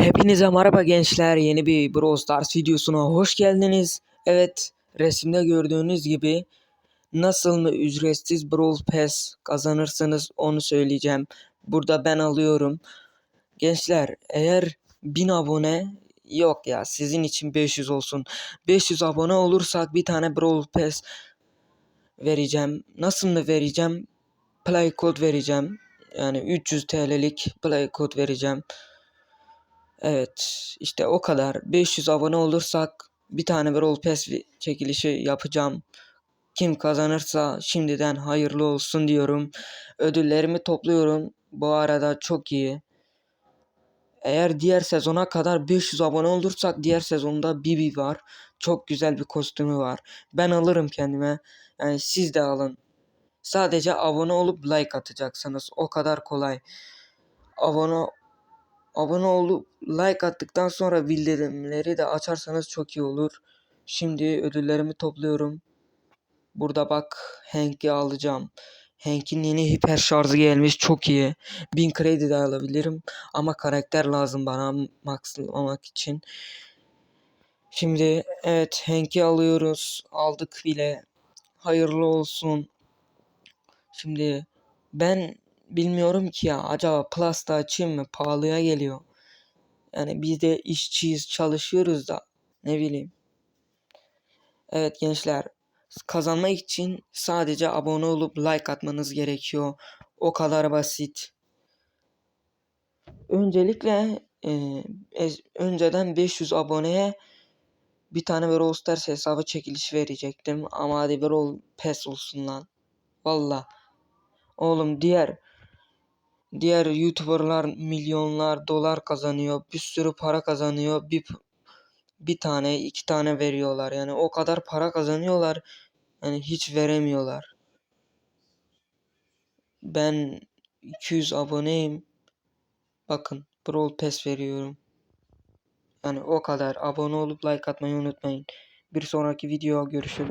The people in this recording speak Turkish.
Hepinize merhaba gençler. Yeni bir Brawl Stars videosuna hoş geldiniz. Evet, resimde gördüğünüz gibi nasıl mı ücretsiz Brawl Pass kazanırsınız onu söyleyeceğim. Burada ben alıyorum. Gençler, eğer 1000 abone yok ya sizin için 500 olsun. 500 abone olursak bir tane Brawl Pass vereceğim. Nasıl mı vereceğim? Play code vereceğim. Yani 300 TL'lik play code vereceğim. Evet işte o kadar. 500 abone olursak bir tane Pass vi- çekilişi yapacağım. Kim kazanırsa şimdiden hayırlı olsun diyorum. Ödüllerimi topluyorum. Bu arada çok iyi. Eğer diğer sezona kadar 500 abone olursak diğer sezonda Bibi var. Çok güzel bir kostümü var. Ben alırım kendime. Yani siz de alın. Sadece abone olup like atacaksınız. O kadar kolay. Abone abone olup like attıktan sonra bildirimleri de açarsanız çok iyi olur. Şimdi ödüllerimi topluyorum. Burada bak Hank'i alacağım. Hank'in yeni hiper şarjı gelmiş çok iyi. 1000 kredi de alabilirim ama karakter lazım bana maxlamak için. Şimdi evet Hank'i alıyoruz. Aldık bile. Hayırlı olsun. Şimdi ben bilmiyorum ki ya acaba Plus'ta açayım mı? Pahalıya geliyor. Yani biz de işçiyiz, çalışıyoruz da ne bileyim. Evet gençler, kazanmak için sadece abone olup like atmanız gerekiyor. O kadar basit. Öncelikle e, ez- önceden 500 aboneye bir tane Brawl Stars hesabı çekiliş verecektim. Ama hadi Brawl Pass olsun lan. Valla. Oğlum diğer diğer YouTuber'lar milyonlar dolar kazanıyor. Bir sürü para kazanıyor. Bir bir tane, iki tane veriyorlar. Yani o kadar para kazanıyorlar. Yani hiç veremiyorlar. Ben 200 aboneyim. Bakın Brawl Pass veriyorum. Yani o kadar. Abone olup like atmayı unutmayın. Bir sonraki video görüşürüz.